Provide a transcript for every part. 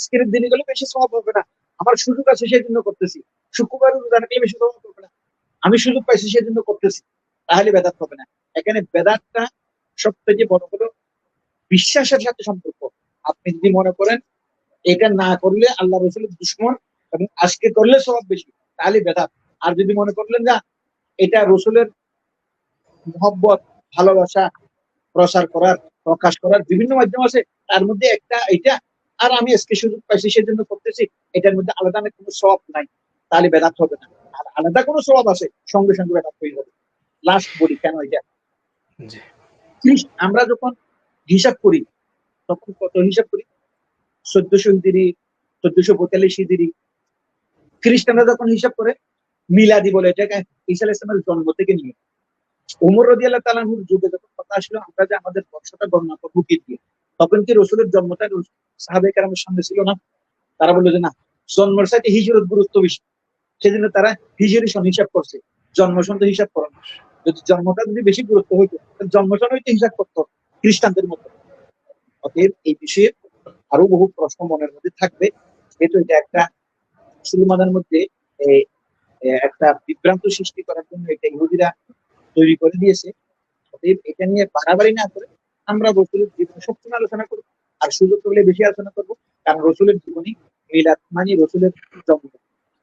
আজকের দিনে গেলে বেশি স্বভাব হবে না। আমার সুযোগ আছে সেই জন্য করতেছি। শুক্রবার রোজা রাখলে বেশি স্বভাব হবে না। আমি সুযোগ পাইছি সেই জন্য করতেছি। তাহলে বেদাত হবে না। এখানে বেদাতটা সব থেকে বড় হলো বিশ্বাসের সাথে সম্পর্ক। আপনি যদি মনে করেন, এটা না করলে আল্লাহ রসুলের দুশ্মন এবং আজকে করলে স্বভাব বেশি, তাহলে বেদাত। আর যদি মনে করলেন না এটা রসুলের মহব্বত, ভালোবাসা প্রসার করার, প্রকাশ করার বিভিন্ন মাধ্যম আছে, তার মধ্যে একটা এটা আর আমি আজকে সুযোগ পাইছি সেজন্য করতেছি এটার মধ্যে আলাদা অনেক কোনো স্বভাব নাই। তাহলে বেদাত হবে না। আর আলাদা কোনো স্বভাব আছে সঙ্গে সঙ্গে বেদাত হয়ে যাবে। লাস্ট বলি কেন এটা? আমরা যখন হিসাব করি তখন কত হিসাব করি? চোদ্দশো হিদিরি চোদ্দশো পঁয়তাল্লিশ হিদিরি খ্রিস্টানরা যখন হিসাব করে মিলাদি বলে এটাকে ঈসা আলাইহিস সালামের জন্ম থেকে নিয়ে। উমর রদি আল্লাহ তালাহুর যুগে যখন কথা আসলো আমরা যে আমাদের বর্ষটা গণনা করব কি দিয়ে তখন কি রসুলের জন্মটা সাহাবে সামনে ছিল না। তারা বলল যে, না, জন্মের সাথে হিজরত গুরুত্ব বেশি। সেজন্য তারা হিজরি সন হিসাব করছে। জন্ম সন তো হিসাব করে না। যদি জন্মটা যদি বেশি গুরুত্ব হইতো, তাহলে জন্ম সন হইতে হিসাব করতো খ্রিস্টানদের মতো। অতএব এই বিষয়ে আরও বহু প্রশ্ন মনের মধ্যে থাকবে। যেহেতু এটা একটা মুসলমানের মধ্যে একটা বিভ্রান্ত সৃষ্টি করার জন্য এটা ইহুদিরা তৈরি করে দিয়েছে। অতএব এটা নিয়ে বাড়াবাড়ি না করে আমরা রসুলের জীবন সবসময় আলোচনা করব আর সুযোগ পেলে বেশি আলোচনা করব, কারণ রসুলের জীবনী, মিলাদ মানে রসুলের জন্ম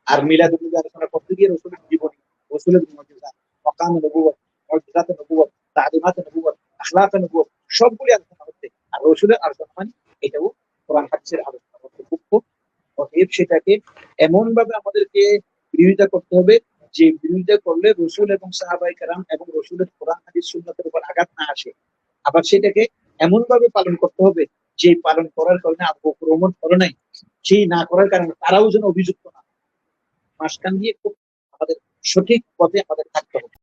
আর মিলাদ আলোচনা করতে গিয়ে রসুলের জীবনী, রসুলের মর্যাদা, মকাম নবুয় মর্যাদা নবুয় তালিমাত নবুয় আখলাক নবুয় সবগুলি আলোচনা হচ্ছে। আর রসুলের আলোচনা মানে এটাও কোরআন হাদিসের আলোচনা। করতে খুব অতএব সেটাকে এমন ভাবে আমাদেরকে বিরোধিতা করতে হবে যে বিরোধিতা করলে রসুল এবং সাহাবাই কারাম এবং রসুলের কোরআন হাদিস সুন্নতের উপর আঘাত না আসে। আবার সেটাকে এমন ভাবে পালন করতে হবে যে পালন করার কারণে আত্মক্রমণ করে নাই, সেই না করার কারণে তারাও যেন অভিযুক্ত না মাসখান দিয়ে খুব আমাদের সঠিক পথে আমাদের থাকতে হবে।